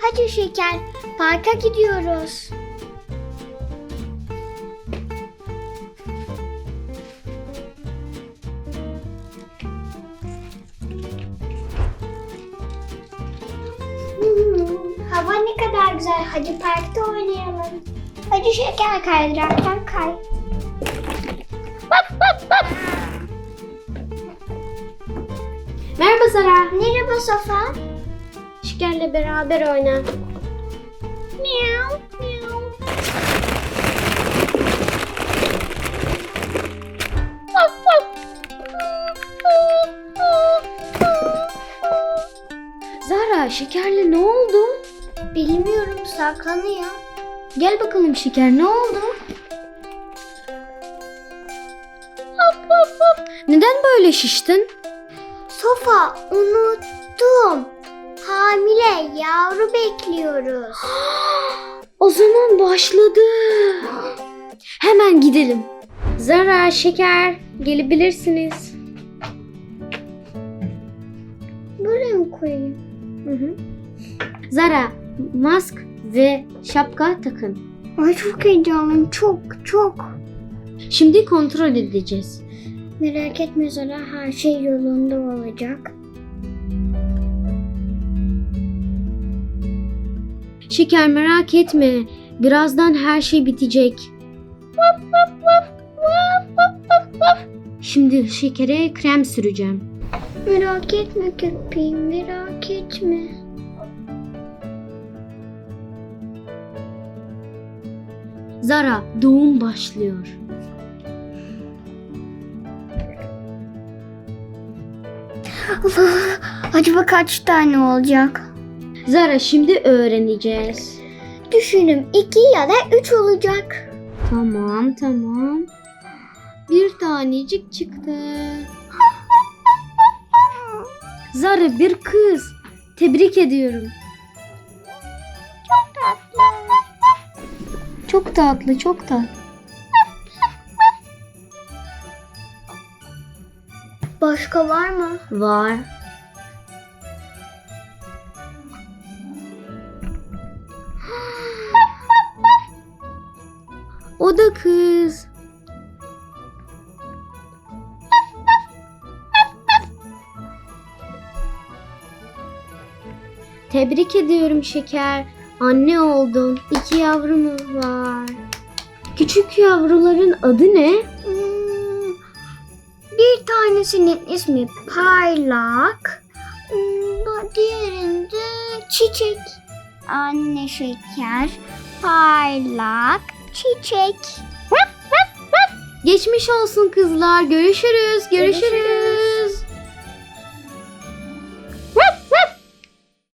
Hadi şeker, parka gidiyoruz. Hmm, hava ne kadar güzel. Hadi parkta oynayalım. Hadi şeker kaydıraktan kay. Merhaba Zara. Merhaba Safa. Şekerle beraber oyna. Miau, miau. Zara şekerle ne oldu? Bilmiyorum saklanıyor. Gel bakalım şeker ne oldu? Neden böyle şiştin? Sofa unuttum. Hamile yavru bekliyoruz. O zaman başladı. Hemen gidelim. Zara, şeker, gelebilirsiniz. Buraya mı koyayım? Hı hı. Zara, mask ve şapka takın. Ay çok heyecanlıyım. Çok çok. Şimdi kontrol edeceğiz. Merak etme Zara her şey yolunda olacak. Şeker merak etme. Birazdan her şey bitecek. Şimdi şekere krem süreceğim. Merak etme köpeğim merak etme. Zara, doğum başlıyor. Acaba kaç tane olacak? Zara şimdi öğreneceğiz. Düşünüm iki ya da üç olacak. Tamam, tamam. Bir tanecik çıktı. Zara bir kız. Tebrik ediyorum. Çok tatlı, çok tatlı. Başka var mı? Var. O da kız. Tebrik ediyorum şeker. Anne oldun. İki yavru mu var? Küçük yavruların adı ne? Hmm, bir tanesinin ismi Parlak. Hmm, Diğerinde Çiçek. Anne şeker, parlak, çiçek. Geçmiş olsun kızlar. Görüşürüz. Görüşürüz.